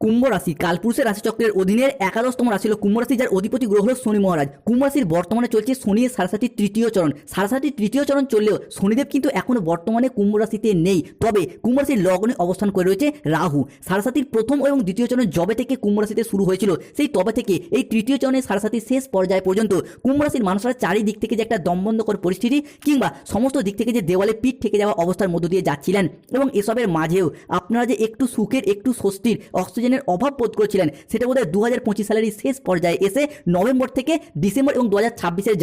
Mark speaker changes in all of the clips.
Speaker 1: কুম্ভ রাশি, কালপুরুষের রাশিচক্রের অধীনের একাদশতম রাশি হল কুম্ভ রাশি, যার অধিপতি গ্রহ হল শনি মহারাজ। কুম্ভ রাশির বর্তমানে চলছে শনি সারাসাতির তৃতীয় চরণ। সারাসাতির তৃতীয় চরণ চললেও শনিদেব কিন্তু এখনও বর্তমানে কুম্ভ রাশিতে নেই। তবে কুম্ভ রাশির লগ্নে অবস্থান করে রয়েছে রাহু। সারাসাতির প্রথম এবং দ্বিতীয় চরণ জবে থেকে কুম্ভ রাশিতে শুরু হয়েছিল, সেই তবে থেকে এই তৃতীয় চরণে সারাসাতির শেষ পর্যায় পর্যন্ত কুম্ভ রাশির মানুষরা চারিদিক থেকে যে একটা দমবন্ধকর পরিস্থিতি কিংবা সমস্ত দিক থেকে যে দেওয়ালে পিঠ থেকে যাওয়া অবস্থার মধ্য দিয়ে যাচ্ছিলেন এবং এসবের মাঝেও আপনারা যে একটু সুখের, একটু স্বস্তির অক্সিজেনের অভাব বোধ করেছিলেন। সেটা বোধহয় দু হাজার পঁচিশ সালের শেষ পর্যায়ে এসে নভেম্বর থেকে ডিসেম্বর এবং দু হাজার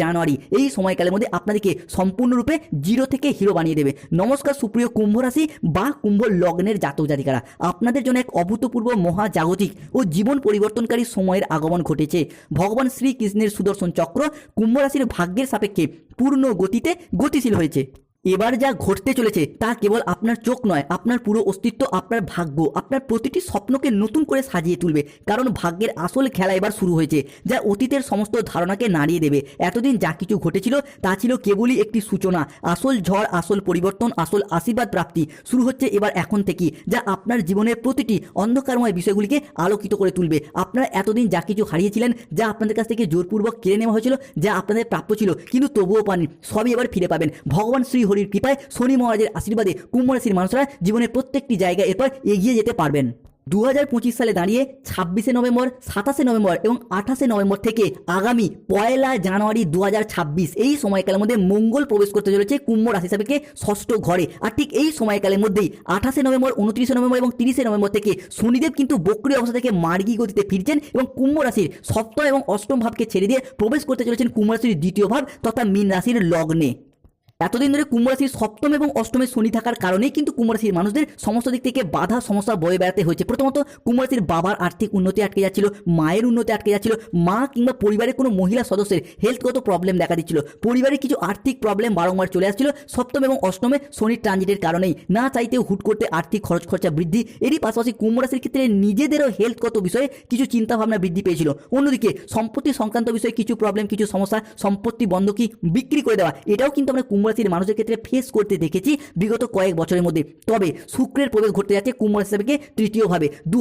Speaker 1: জানুয়ারি এই সময়কালের মধ্যে আপনাদেরকে সম্পূর্ণরূপে জিরো থেকে হিরো বানিয়ে দেবে। নমস্কার সুপ্রিয় কুম্ভ রাশি বা কুম্ভ লগ্নের জাতক জাতিকারা। আপনাদের জন্য এক অভূতপূর্ব মহাজাগতিক ও জীবন পরিবর্তনকারী সময়ের আগমন ঘটেছে। ভগবান শ্রীকৃষ্ণের সুদর্শন চক্র কুম্ভ রাশির ভাগ্যের সাপেক্ষে পূর্ণ গতিতে গতিশীল হয়েছে। এবার যা ঘটতে চলেছে তা কেবল আপনার চোখ নয়, আপনার পুরো অস্তিত্ব, আপনার ভাগ্য, আপনার প্রতিটি স্বপ্নকে নতুন করে সাজিয়ে তুলবে। কারণ ভাগ্যের আসল খেলা এবার শুরু হয়েছে, যা অতীতের সমস্ত ধারণাকে নাড়িয়ে দেবে। এতদিন যা কিছু ঘটেছিল তা ছিল কেবলই একটি সূচনা, আসল ঝড়, আসল পরিবর্তন, আসল আশীর্বাদ প্রাপ্তি। শুরু হচ্ছে এবার এখন থেকেই, যা আপনার জীবনের প্রতিটি অন্ধকারময় বিষয়গুলিকে আলোকিত করে তুলবে। আপনারা এতদিন যা কিছু হারিয়েছিলেন, যা আপনাদের কাছ থেকে জোরপূর্বক কেড়ে নেওয়া হয়েছিল, যা আপনাদের প্রাপ্য ছিল, কিন্তু তবুও পাননি। সবই এবার ফিরে পাবেন। ভগবান শ্রী হরির কৃপায় শনি মহারাজের আশীর্বাদে কুম্ভ রাশির মানুষরা জীবনের প্রত্যেকটি জায়গায় এরপর এগিয়ে যেতে পারবেন। দু পঁচিশ সালে দাঁড়িয়ে ছাব্বিশে নভেম্বর, সাতাশে নভেম্বর এবং আঠাশে নভেম্বর থেকে আগামী পয়লা জানুয়ারি দু হাজার ছাব্বিশ এই সময়কালের মধ্যে মঙ্গল প্রবেশ করতে চলেছে কুম্ভ রাশি সাপেক্ষে ষষ্ঠ ঘরে। আর ঠিক এই সময়কালের মধ্যেই আঠাশে নভেম্বর, উনত্রিশে নভেম্বর এবং তিরিশে নভেম্বর থেকে শনিদেব কিন্তু বক্রী অবস্থা থেকে মার্গী গতিতে ফিরছেন এবং কুম্ভ রাশির সপ্তম এবং অষ্টম ভাবকে ছেড়ে দিয়ে প্রবেশ করতে চলেছেন কুম্ভ রাশির দ্বিতীয় ভাব তথা মীন রাশির লগ্নে। এতদিন ধরে কুম্ভ রাশির সপ্তম এবং অষ্টমে শনি থাকার কারণেই কিন্তু কুম্ভ রাশির মানুষদের সমস্ত দিক থেকে বাধা, সমস্যা বয়ে বেড়াতে হয়েছে। প্রথমত কুম্ভ রাশির বাবার আর্থিক উন্নতি আটকে যাচ্ছিল, মায়ের উন্নতি আটকে যাচ্ছিল, মা কিংবা পরিবারের কোনো মহিলা সদস্যের হেলথগত প্রবলেম দেখা দিচ্ছিল। পরিবারের কিছু আর্থিক প্রবলেম বারংবার চলে আসছিল, সপ্তম এবং অষ্টমে শনির ট্রানজিটের কারণেই। না চাইতেও হুট করতে আর্থিক খরচ খরচা বৃদ্ধি। এরই পাশাপাশি কুম্ভ রাশির ক্ষেত্রে নিজেদেরও হেলথগত বিষয়ে কিছু চিন্তাভাবনা বৃদ্ধি পেয়েছিল। অন্যদিকে, সম্পত্তি সংক্রান্ত বিষয়ে কিছু প্রবলেম কিছু সমস্যা, সম্পত্তি বন্ধকি বিক্রি করে দেওয়া, এটাও কিন্তু আমরা কুম্ভ রাশির মানুষের ক্ষেত্রে ফেস করতে দেখেছি বিগত কয়েক বছরের মধ্যে। তবে শুক্রের প্রবেশ ঘটতে যাচ্ছে কুম্ভ রাশি তৃতীয়ভাবে। দু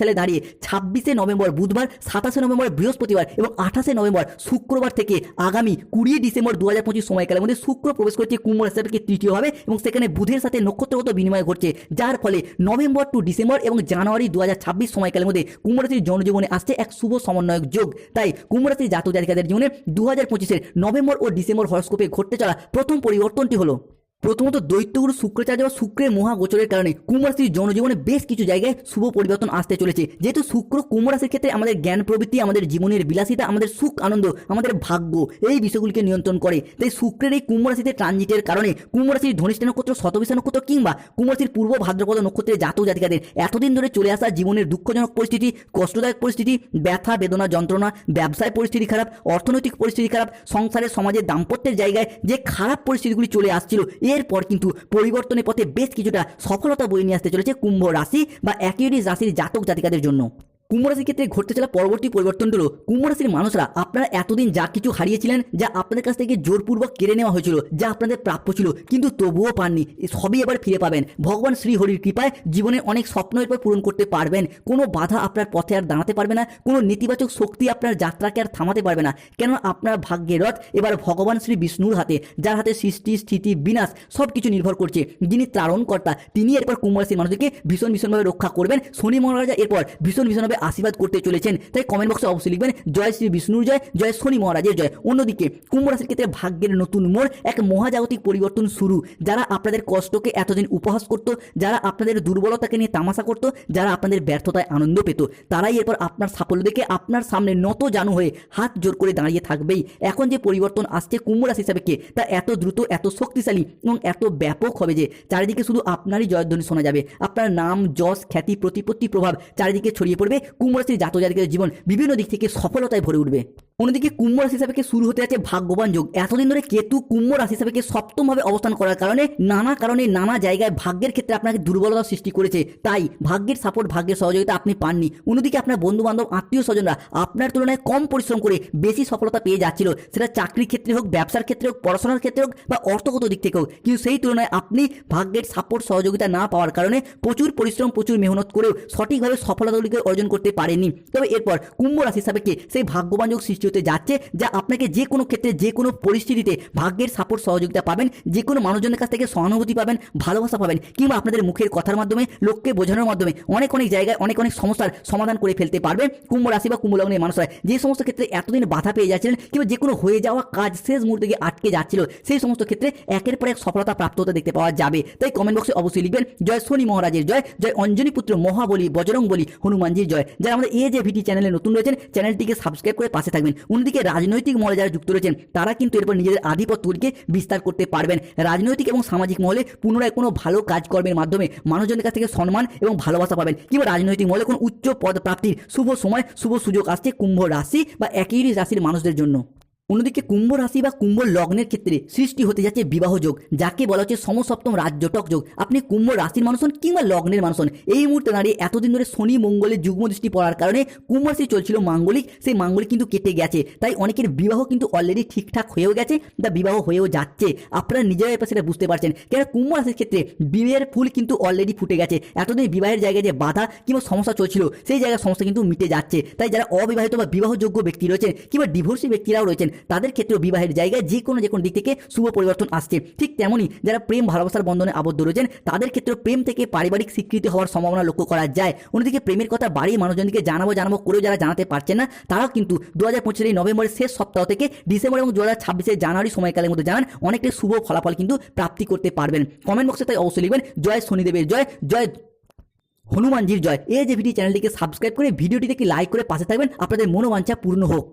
Speaker 1: সালে দাঁড়িয়ে ছাব্বিশে নভেম্বর বুধবার, সাতাশে নভেম্বর বৃহস্পতিবার এবং আঠাশে নভেম্বর শুক্রবার থেকে আগামী কুড়ি ডিসেম্বর দু হাজার পঁচিশ সময়কালের মধ্যে শুক্র প্রবেশ করছে কুম্ভ রাশি তৃতীয়ভাবে এবং সেখানে বুধের সাথে নক্ষত্রগত বিনিময় ঘটছে, যার ফলে নভেম্বর টু ডিসেম্বর এবং জানুয়ারি দু হাজার ছাব্বিশ সময়কালের মধ্যে কুম্ভ রাশির জনজীবনে আসছে এক শুভ সমন্বয়ক যোগ। তাই কুম্ভ রাশির জাতক জাতিকাদের জীবনে দু হাজার পঁচিশের নভেম্বর ও ডিসেম্বর হরস্কোপে ঘটতে চলা প্রথম পরিবর্তনটি হলো প্রথমত দৈত্যগুরু শুক্রাচার্য বা শুক্রের মহাগোচরের কারণে কুম্ভ রাশির জনজীবনে বেশ কিছু জায়গায় শুভ পরিবর্তন আসতে চলেছে। যেহেতু শুক্র কুম্ভ রাশির ক্ষেত্রে আমাদের জ্ঞান প্রবৃত্তি, আমাদের জীবনের বিলাসিতা, আমাদের সুখ, আনন্দ, আমাদের ভাগ্য, এই বিষয়গুলিকে নিয়ন্ত্রণ করে। তাই শুক্রের এই কুম্ভ রাশিতে ট্রানজিটের কারণে কুম্ভ রাশির ধনিষ্ঠ নক্ষত্র শতবিশা নক্ষত্র কিংবা কুম্ভ রাশির পূর্ব ভাদ্রপদ নক্ষত্রের জাতক জাতিকাদের এতদিন ধরে চলে আসা জীবনের দুঃখজনক পরিস্থিতি, কষ্টদায়ক পরিস্থিতি, ব্যথা, বেদনা, যন্ত্রণা, ব্যবসায় পরিস্থিতি খারাপ, অর্থনৈতিক পরিস্থিতি খারাপ সংসারের সমাজের দাম্পত্যের জায়গায় যে খারাপ পরিস্থিতিগুলি চলে আসছিল এরপর কিন্তু পরিবর্তনের পথে বেশ কিছুটা সফলতা বয়ে নিয়ে আসতে চলেছে কুম্ভ রাশি বা একই রাশির জাতক জাতিকাদের জন্য। কুম্ভ রাশির ক্ষেত্রে ঘটতে চলা পরবর্তী পরিবর্তনগুলো কুম্ভ রাশির মানুষরা আপনারা এতদিন যা কিছু হারিয়েছিলেন, যা আপনাদের কাছ থেকে জোরপূর্বক কেড়ে নেওয়া হয়েছিল, যা আপনাদের প্রাপ্য ছিল, কিন্তু তবুও পাননি। সবই এবার ফিরে পাবেন। ভগবান শ্রী হরির কৃপায় জীবনে অনেক স্বপ্ন এরপর পূরণ করতে পারবেন। কোনো বাধা আপনার পথে আর দাঁড়াতে পারবে না, কোনো নেতিবাচক শক্তি আপনার যাত্রাকে আর থামাতে পারবে না। কেন আপনার ভাগ্যের রথ এবার ভগবান শ্রী বিষ্ণুর হাতে, যার হাতে সৃষ্টি, স্থিতি, বিনাশ সব কিছু নির্ভর করছে। যিনি ত্রাণকর্তা, তিনি এরপর কুম্ভ রাশির মানুষদেরকে ভীষণ ভীষণভাবে রক্ষা করবেন। শনি মহারাজা এরপর ভীষণ ভীষণভাবে আশীর্বাদ করতে চলেছেন, তাই কমেন্ট বক্সে অবশ্যই লিখবেন, জয় শ্রী বিষ্ণুর জয় জয় শনি মহারাজের জয়। অন্যদিকে, কুম্ভ রাশির ক্ষেত্রে ভাগ্যের নতুন মোড়, এক মহাজাগতিক পরিবর্তন শুরু। যারা আপনাদের কষ্টকে এতদিন উপহাস করত, যারা আপনাদের দুর্বলতাকে নিয়ে তামাশা করত, যারা আপনাদের ব্যর্থতায় আনন্দ পেত, তারাই এরপর আপনার সাফল্য দেখে আপনার সামনে নত জানু হয়ে হাত জোর করে দাঁড়িয়ে থাকবেই। এখন যে পরিবর্তন আসছে কুম্ভ রাশি হিসাবে তা এত দ্রুত, এত শক্তিশালী এবং এত ব্যাপক হবে যে, চারিদিকে শুধু আপনারই জয়ধ্বনি শোনা যাবে। আপনার নাম, যশ, খ্যাতি, প্রতিপত্তি, প্রভাব চারিদিকে ছড়িয়ে পড়বে। কুম্ভ রাশির জাতজাতিকের জীবন বিভিন্ন দিক থেকে সফলতায় ভরে উঠবে। অন্যদিকে কুম্ভ রাশি সাপেক্ষে শুরু হতে যাচ্ছে ভাগ্যবান যোগ। এতদিন ধরে কেতু কুম্ভ রাশি সাপেক্ষে সপ্তমভাবে অবস্থান করার কারণে নানা কারণে নানা জায়গায় ভাগ্যের ক্ষেত্রে আপনাকে দুর্বলতা সৃষ্টি করেছে। তাই ভাগ্যের সাপোর্ট ভাগ্যের সহযোগিতা আপনি পাননি। অন্যদিকে আপনার বন্ধু বান্ধব আত্মীয় স্বজনরা আপনার তুলনায় কম পরিশ্রম করে বেশি সফলতা পেয়ে যাচ্ছিল। সেটা চাকরির ক্ষেত্রে হোক, ব্যবসার ক্ষেত্রে হোক, পড়াশোনার ক্ষেত্রে হোক বা অর্থগত দিক থেকে হোক। কিন্তু সেই তুলনায় আপনি ভাগ্যের সাপোর্ট সহযোগিতা না পাওয়ার কারণে প্রচুর পরিশ্রম, প্রচুর মেহনত করেও সঠিকভাবে সফলতাগুলিকে অর্জন করতে পারেননি তবে এরপর কুম্ভ রাশি সাপেক্ষে সেই ভাগ্যবান যোগ সৃষ্টি হতে যাচ্ছে, যা আপনাকে যে কোনো ক্ষেত্রে, যে কোনো পরিস্থিতিতে ভাগ্যের সাপোর্ট সহযোগিতা পাবেন, যে কোনো মানুষজনের কাছ থেকে সহানুভূতি পাবেন, ভালোবাসা পাবেন, কিংবা আপনাদের মুখের কথার মাধ্যমে, লোককে বোঝানোর মাধ্যমে অনেক অনেক জায়গায় অনেক অনেক সমস্যার সমাধান করে ফেলতে পারবে কুম্ভ রাশি বা কুম্ভ লগ্নের মানুষরা। যে সমস্ত ক্ষেত্রে এতদিন বাধা পেয়ে যাচ্ছিলেন, কিংবা যে কোনো হয়ে যাওয়া কাজ শেষ মুহূর্তে গিয়ে আটকে যাচ্ছিল, সেই সমস্ত ক্ষেত্রে একের পর এক সফলতা প্রাপ্ত হতে দেখতে পাওয়া যাবে। তাই কমেন্ট বক্সে অবশ্যই লিখবেন, জয় শনি মহারাজের জয় জয় অঞ্জনী পুত্র মহাবলী বজরং বলি হনুমানজির জয়। যারা আমাদের এ যে ভিটি চ্যানেলে নতুন রয়েছেন চ্যানেলটিকে সাবস্ক্রাইব করে পাশে থাকবেন। অন্যদিকে রাজনৈতিক মহলে যারা যুক্ত রয়েছেন, তারা কিন্তু এরপর নিজেদের আধিপত্য তৈরিকে বিস্তার করতে পারবেন। রাজনৈতিক এবং সামাজিক মহলে পুনরায় কোনো ভালো কাজকর্মের মাধ্যমে মানুষজনের কাছ থেকে সম্মান এবং ভালোবাসা পাবেন। কিংবা রাজনৈতিক মহলে কোনো উচ্চ পদ প্রাপ্তির শুভ সময়, শুভ সুযোগ আসছে কুম্ভ রাশি বা একই রাশির মানুষদের জন্য। অন্যদিকে কুম্ভ রাশি বা কুম্ভ লগ্নের ক্ষেত্রে সৃষ্টি হতে যাচ্ছে বিবাহ যোগ, যাকে বলা হচ্ছে সমসপ্তম রাজ্যটক যোগ। আপনি কুম্ভ রাশির মানুষ হন কিংবা লগ্নের মানুষ হন, এই মুহূর্তে দাঁড়িয়ে এতদিন ধরে শনি মঙ্গলের যুগ্ম দৃষ্টি পড়ার কারণে কুম্ভ রাশি চলছিল মাঙ্গলিক, সেই মাঙ্গলিক কিন্তু কেটে গেছে। তাই অনেকের বিবাহ কিন্তু অলরেডি ঠিকঠাক হয়েও গেছে বা বিবাহ হয়েও যাচ্ছে। আপনারা নিজেরাই এবার সেটা বুঝতে পারছেন। কেন কুম্ভ রাশির ক্ষেত্রে বিয়ের ফুল কিন্তু অলরেডি ফুটে গেছে। এতদিন বিবাহের জায়গায় যে বাধা কিংবা সমস্যা চলছিল, সেই জায়গায় সমস্যা কিন্তু মিটে যাচ্ছে। তাই যারা অবিবাহিত বা বিবাহযোগ্য ব্যক্তি রয়েছেন কিংবা ডিভোর্সি ব্যক্তিরাও রয়েছেন তাদের ক্ষেত্রেও বিবাহের জায়গায় যে কোনো যে কোনো দিক থেকে শুভ পরিবর্তন আসছে। ঠিক তেমনই যারা প্রেম, ভালোবাসার বন্ধনে আবদ্ধ রয়েছেন, তাদের ক্ষেত্রেও প্রেম থেকে পারিবারিক স্বীকৃতি হওয়ার সম্ভাবনা লক্ষ্য করা যায়। অন্যদিকে প্রেমের কথা বাড়িয়ে মানুষজনকে জানাব জানাব করেও যারা জানাতে পারছেন না, তারাও কিন্তু দু হাজার পঁচিশের নভেম্বরের শেষ সপ্তাহ থেকে ডিসেম্বর এবং দু হাজার ছাব্বিশের জানুয়ারি সময়কালের মধ্যে জানান, অনেকটাই শুভ ফলাফল কিন্তু প্রাপ্তি করতে পারবেন। কমেন্ট বক্সে তাই অবশ্যই লিখবেন, জয় শনিদেবের জয় জয় হনুমানজির জয়। এই যে ভিডিও চ্যানেলটিকে সাবস্ক্রাইব করে ভিডিওটিতে একটি লাইক করে পাশে থাকবেন, আপনাদের মনোবাঞ্ছা পূর্ণ হোক।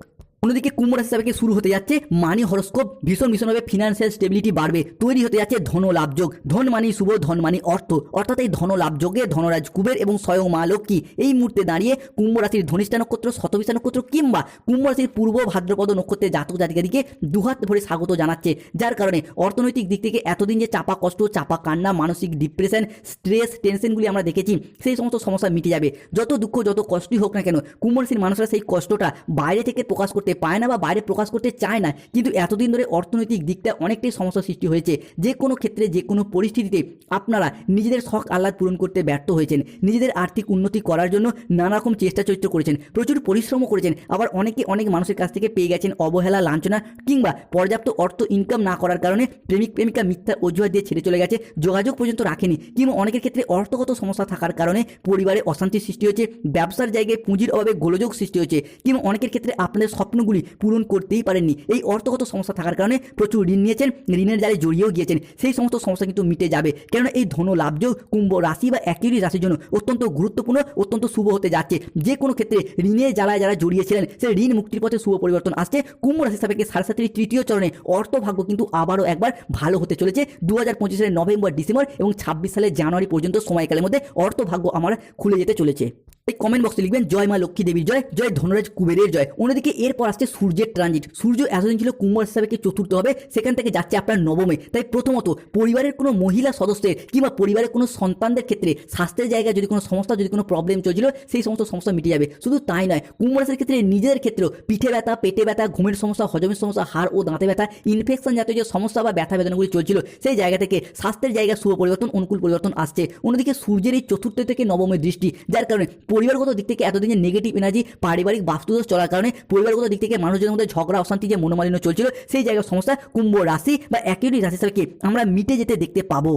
Speaker 1: অন্যদিকে কুম্ভ রাশি হিসাবে শুরু হতে যাচ্ছে? মানি হরস্কোপ, ভীষণ ভীষণভাবে ফিনান্সিয়াল স্টেবিলিটি বাড়বে, তৈরি হতে যাচ্ছে ধন লাভযোগ ধন মানি শুভ, ধন মানি অর্থ। অর্থাৎ এই ধন লাভযোগে ধনরাজ কুবের এবং স্বয়ং মা লক্ষ্মী এই মুহূর্তে দাঁড়িয়ে কুম্ভ রাশির ধনিষ্ঠা নক্ষত্র শতবিশা নক্ষত্র কিংবা কুম্ভ রাশির পূর্ব ভাদ্রপদ নক্ষত্রের জাতক জাতিকাদিকে দুহাত ভরে স্বাগত জানাচ্ছে। যার কারণে অর্থনৈতিক দিক থেকে এতদিন যে চাপা কষ্ট, চাপা কান্না, মানসিক ডিপ্রেশন স্ট্রেস টেনশনগুলি আমরা দেখেছি, সেই সমস্ত সমস্যা মিটে যাবে। যত দুঃখ, যত কষ্টই হোক না কেন, কুম্ভ রাশির মানুষরা সেই কষ্টটা বাইরে থেকে প্রকাশ করতে পায় না বা বাইরে প্রকাশ করতে চায় না, কিন্তু এতদিন ধরে অর্থনৈতিক দিকটা অনেকটাই সমস্যা সৃষ্টি হয়েছে। যে কোনো ক্ষেত্রে, যে কোনো পরিস্থিতিতে আপনারা নিজেদের শখ আহ্লাদ পূরণ করতে ব্যর্থ হয়েছেন, নিজেদের আর্থিক উন্নতি করার জন্য নানা রকম চেষ্টা চরিত্র করেছেন, প্রচুর পরিশ্রমও করেছেন, আবার অনেকে অনেক মানুষের কাছ থেকে পেয়ে গেছেন অবহেলা, লাঞ্ছনা কিংবা পর্যাপ্ত অর্থ ইনকাম না করার কারণে প্রেমিক, প্রেমিকা মিথ্যা অজুহাত দিয়ে ছেড়ে চলে গেছে, যোগাযোগ পর্যন্ত রাখেনি। কিংবা অনেকের ক্ষেত্রে অর্থগত সমস্যা থাকার কারণে পরিবারে অশান্তির সৃষ্টি হয়েছে, ব্যবসার জায়গায় পুঁজির অভাবে গোলযোগ সৃষ্টি হয়েছে। কিংবা অনেকের ক্ষেত্রে আপনাদের স্বপ্নগুলি পূরণ করতেই পারেননি। এই অর্থগত সমস্যা থাকার কারণে প্রচুর ঋণ নিয়েছেন, ঋণের জালে জড়িয়েও গিয়েছেন। সেই সমস্ত সমস্যা কিন্তু মিটে যাবে। কেননা এই ধন লাভযোগ কুম্ভ রাশি বা একই রাশির জন্য অত্যন্ত গুরুত্বপূর্ণ, অত্যন্ত শুভ হতে যাচ্ছে। যে কোনো ক্ষেত্রে ঋণের জ্বালায় যারা জড়িয়েছিলেন, সেই ঋণ মুক্তির পথে শুভ পরিবর্তন আসছে। কুম্ভ রাশি সাপেক্ষে সাড়ে তৃতীয় চরণে অর্থভাগ্য কিন্তু আবারও একবার ভালো হতে চলেছে। দু হাজার নভেম্বর, ডিসেম্বর এবং ছাব্বিশ সালের জানুয়ারি পর্যন্ত সময়কালের মধ্যে অর্থভাগ্য আমার খুলে যেতে চলেছে। এই কমেন্ট বক্সে লিখবেন, জয় মা লক্ষ্মী দেবীর জয় জয় ধনরাজ কুবেরের জয়। অন্যদিকে এরপর আসছে সূর্যের ট্রানজিট সূর্য এতদিন ছিল কুম্ভ হিসাবে চতুর্থ হবে, সেখান থেকে যাচ্ছে আপনার নবমে। তাই প্রথমত পরিবারের কোনো মহিলা সদস্যের কিংবা পরিবারের কোনো সন্তানদের ক্ষেত্রে স্বাস্থ্যের জায়গায় যদি কোনো সমস্যা, যদি কোনো প্রবলেম চলছিল, সেই সমস্ত সমস্যা মিটে যাবে। শুধু তাই নয়, কুম্ভ রাশির ক্ষেত্রে নিজেদের ক্ষেত্রেও পিঠে ব্যথা, পেটে ব্যথা, ঘুমের সমস্যা, হজমের সমস্যা, হাড় ও দাঁতে ব্যথা ইনফেকশন জাতীয় যে সমস্যা বা ব্যথা বেদনাগুলি চলছিল, সেই জায়গা থেকে স্বাস্থ্যের জায়গায় শুভ পরিবর্তন, অনুকূল পরিবর্তন আসছে। অন্যদিকে সূর্যের এই চতুর্থ থেকে নবমের দৃষ্টি, যার কারণে পরিবারগত দিক থেকে এতদিন যে নেগেটিভ এনার্জি পারিবারিক বাস্তুদোষ চলার কারণে পরিবারগত দিক থেকে মানুষজনের মধ্যে ঝগড়া, অশান্তি যে মনোমালিন্য চলছিল, সেই জায়গার সমস্যা কুম্ভ রাশি বা একই রাশি হিসাবে আমরা মিটে যেতে দেখতে পাবো?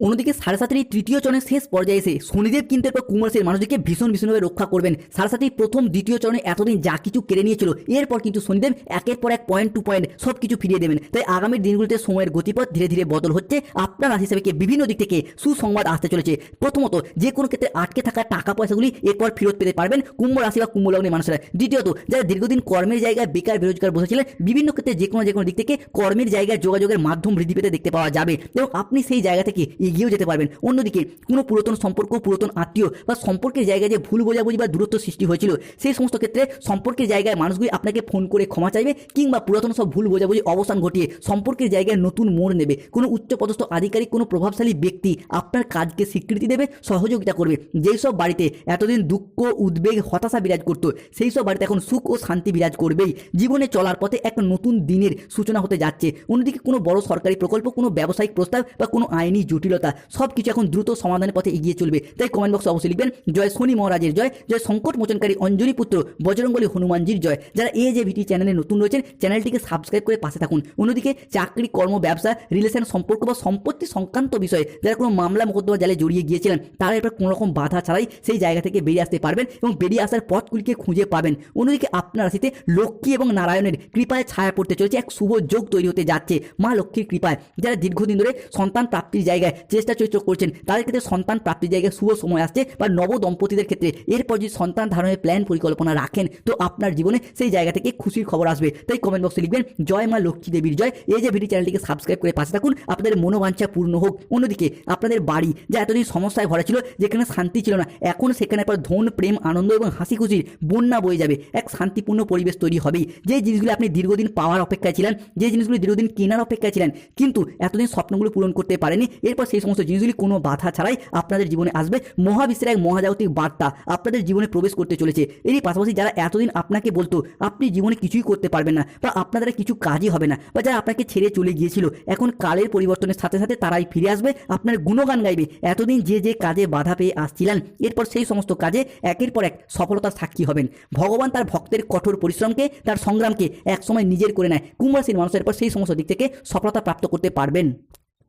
Speaker 1: অন্যদিকে সাড়ে সাতের তৃতীয় চরণের শেষ পর্যায়ে এসে শনিদেব কিন্তু এরপর কুম্ভরাশির মানুষদেরকে ভীষণ ভীষণভাবে রক্ষা করবেন। সাড়ে সাতের প্রথম দ্বিতীয় চরণে এতদিন যা কিছু কেড়ে নিয়েছিল, এরপর কিন্তু শনিদেব একের পর এক পয়েন্ট টু পয়েন্ট সব কিছু ফিরিয়ে দেবেন। তাই আগামী দিনগুলিতে সময়ের গতিপথ ধীরে ধীরে বদল হচ্ছে। আপনার রাশি হিসেবে বিভিন্ন দিক থেকে সুসংবাদ আসতে চলেছে? প্রথমত, যে কোনো ক্ষেত্রে আটকে থাকা টাকা পয়সাগুলি এরপর ফেরত পেতে পারবেন কুম্ভ রাশি বা কুম্ভ লগ্নের মানুষরা। দ্বিতীয়ত, যারা দীর্ঘদিন কর্মের জায়গায় বেকার বেরোজগার বসেছিলেন, বিভিন্ন ক্ষেত্রে যে কোনো যে কোনো দিক থেকে কর্মের জায়গায় যোগাযোগের মাধ্যম বৃদ্ধি পেতে দেখতে পাওয়া যাবে। এবং আপনি সেই জায়গা থেকে এগিয়েও যেতে পারবেন। অন্যদিকে, কোনো পুরাতন সম্পর্ক, পুরাতন আত্মীয় বা সম্পর্কের জায়গায় যে ভুল বোঝাবুঝি বা দূরত্ব সৃষ্টি হয়েছিল, সেই সমস্ত ক্ষেত্রে সম্পর্কের জায়গায় মানুষগুলি আপনাকে ফোন করে ক্ষমা চাইবে কিংবা পুরাতন সব ভুল বোঝাবুঝি অবসান ঘটিয়ে সম্পর্কের জায়গায় নতুন মোড় নেবে। কোনো উচ্চপদস্থ আধিকারিক, কোনো প্রভাবশালী ব্যক্তি আপনার কাজকে স্বীকৃতি দেবে, সহযোগিতা করবে। যেই সব বাড়িতে এতদিন দুঃখ, উদ্বেগ, হতাশা বিরাজ করতো, সেই সব বাড়িতে এখন সুখ ও শান্তি বিরাজ করবেই। জীবনে চলার পথে এক নতুন দিনের সূচনা হতে যাচ্ছে। অন্যদিকে কোনো বড় সরকারি প্রকল্প, কোনো ব্যবসায়িক প্রস্তাব বা কোনো আইনি জটিলতা সব কিছু এখন দ্রুত সমাধানের পথে এগিয়ে চলবে। তাই কমেন্ট বক্সে অবশ্যই লিখবেন, জয় শনি মহারাজের জয় জয় সংকট মোচনকারী অঞ্জলি পুত্র বজরঙ্গলী হনুমানজির জয়। যারা এই যে ভিটি চ্যানেলে নতুন রয়েছেন চ্যানেলটিকে সাবস্ক্রাইব করে পাশে থাকুন। অন্যদিকে, চাকরি, কর্ম, ব্যবসা রিলেশন সম্পর্ক বা সম্পত্তি সংক্রান্ত বিষয়ে যারা কোনো মামলা মোকদ্দমা জালে জড়িয়ে গিয়েছিলেন, তারা এবার কোনো রকম বাধা ছাড়াই সেই জায়গা থেকে বেরিয়ে আসতে পারবেন এবং বেরিয়ে আসার পথগুলিকে খুঁজে পাবেন। অন্যদিকে আপনার রাশিতে লক্ষ্মী এবং নারায়ণের কৃপায় ছায়া পড়তে চলেছে, এক শুভ যোগ তৈরি হতে যাচ্ছে মা লক্ষ্মীর কৃপায়। যারা দীর্ঘদিন ধরে সন্তান প্রাপ্তির জায়গায় চেষ্টা চরিত্র করছেন, তাদের ক্ষেত্রে সন্তান প্রাপ্তির জায়গায় শুভ সময় আসছে বা নব দম্পতিদের ক্ষেত্রে। এরপর যদি সন্তান ধারণের প্ল্যান পরিকল্পনা রাখেন, তো আপনার জীবনে সেই জায়গা থেকে খুশির খবর আসবে। তাই কমেন্ট বক্সে লিখবেন, জয় মা লক্ষ্মী দেবীর জয়। এই যে ভিডিও চ্যানেলটিকে সাবস্ক্রাইব করে পাশে থাকুন। আপনাদের মনোবাঞ্ছা পূর্ণ হোক। অন্যদিকে, আপনাদের বাড়ি যা এতদিন সমস্যায় ভরা ছিল, যেখানে শান্তি ছিল না, এখন সেখানে পর ধন, প্রেম, আনন্দ এবং হাসি খুশির বন্যা বয়ে যাবে। এক শান্তিপূর্ণ পরিবেশ তৈরি হবেই। যে জিনিসগুলো আপনি দীর্ঘদিন পাওয়ার অপেক্ষায় ছিলেন, যে জিনিসগুলো দীর্ঘদিন কেনার অপেক্ষায় ছিলেন, কিন্তু এতদিন স্বপ্নগুলো পূরণ করতে পারেনি এরপর সেই সমস্ত জিনিসগুলি কোনো বাধা ছাড়াই আপনাদের জীবনে আসবে। মহাবিশ্বের এক মহাজাগতিক বার্তা আপনাদের জীবনে প্রবেশ করতে চলেছে। এরই পাশাপাশি যারা এতদিন আপনাকে বলতো, আপনি জীবনে কিছুই করতে পারবেন না বা আপনার দ্বারা কিছু কাজই হবে না বা যারা আপনাকে ছেড়ে চলে গিয়েছিল, এখন কালের পরিবর্তনের সাথে সাথে তারাই ফিরে আসবে, আপনার গুণগান গাইবে। এতদিন যে যে কাজে বাধা পেয়ে আসছিলেন, এরপর সেই সমস্ত কাজে একের পর এক সফলতার সাক্ষী হবেন। ভগবান তার ভক্তের কঠোর পরিশ্রমকে, তার সংগ্রামকে একসময় নিজের করে নেয়। কুম্ভ রাশির মানুষের পর সেই সমস্ত দিক থেকে সফলতা প্রাপ্ত করতে পারবেন।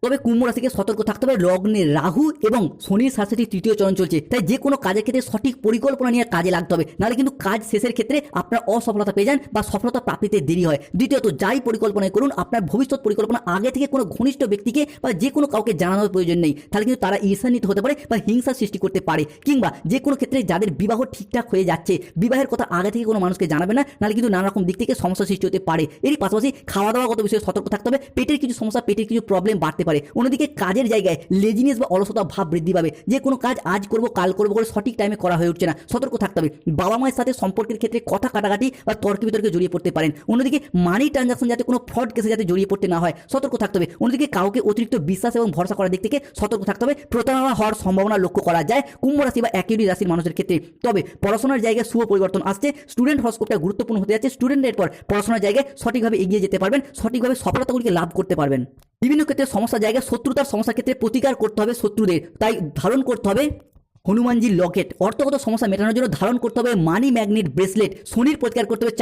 Speaker 1: তবে কুম্ভ রাশিকে সতর্ক থাকতে হবে। লগ্নে রাহু এবং শনির সাথে তৃতীয় চরণ চলছে। তাই যে কোনো কাজের ক্ষেত্রে সঠিক পরিকল্পনা নিয়ে কাজে লাগতে হবে। নাহলে কিন্তু কাজ শেষের ক্ষেত্রে আপনার অসফলতা পেয়ে যান বা সফলতা প্রাপ্তিতে দেরি হয়। দ্বিতীয়ত, যাই পরিকল্পনায় করুন, আপনার ভবিষ্যৎ পরিকল্পনা আগে থেকে কোনো ঘনিষ্ঠ ব্যক্তিকে বা যে কোনো কাউকে জানানোর প্রয়োজন নেই। তাহলে কিন্তু তারা ঈর্ষান্বিত হতে পারে বা হিংসার সৃষ্টি করতে পারে। কিংবা যে কোনো ক্ষেত্রে যাদের বিবাহ ঠিকঠাক হয়ে যাচ্ছে, বিবাহের কথা আগে থেকে কোনো মানুষকে জানাবে না, নাহলে কিন্তু নানা রকম দিক থেকে সমস্যা সৃষ্টি হতে পারে। এরই পাশাপাশি খাওয়া দাওয়াগত বিষয়ে সতর্ক থাকতে হবে। পেটের কিছু সমস্যা, পেটের কিছু প্রবলেম বাড়তে পারে। অন্যদিকে কাজের জায়গায় লেজিনেস বা অলসতা ভাব বৃদ্ধি পাবে। যে কোনো কাজ আজ করব, কাল করব করে সঠিক টাইমে করা হয়ে উঠছে না। সতর্ক থাকতে হবে। বাবা মায়ের সাথে সম্পর্কের ক্ষেত্রে কথা কাটাকাটি বা তর্ক বিতর্কে জড়িয়ে পড়তে পারেন। অন্যদিকে মানি ট্রানজাকশন যাতে কোনো ফ্রড কেসে যাতে জড়িয়ে পড়তে না হয়, সতর্ক থাকতে হবে। অন্যদিকে কাউকে অতিরিক্ত বিশ্বাস এবং ভরসা করার দিক থেকে সতর্ক থাকতে হবে। প্রতারণা হওয়ার সম্ভাবনা লক্ষ্য করা যায় কুম্ভ রাশি বা একই রাশির মানুষের ক্ষেত্রে। তবে পড়াশোনার জায়গায় শুভ পরিবর্তন আসছে। স্টুডেন্ট হরস্কোপটা গুরুত্বপূর্ণ হতে যাচ্ছে। স্টুডেন্টের পর পড়াশোনার জায়গায় সঠিকভাবে এগিয়ে যেতে পারবেন, সঠিকভাবে সফলতাগুলিকে লাভ করতে পারবেন। বিভিন্ন ক্ষেত্রে সমস্যা জায়গায় শত্রুতার সমস্যার ক্ষেত্রে প্রতিকার করতে হবে শত্রুদের। তাই ধারণ করতে হবে হনুমানজির লকেট। অর্থগত সমস্যা মেটানোর জন্য ধারণ করতে হবে মানি ম্যাগনেট ব্রেসলেট শনির প্রতিকার করতে হবে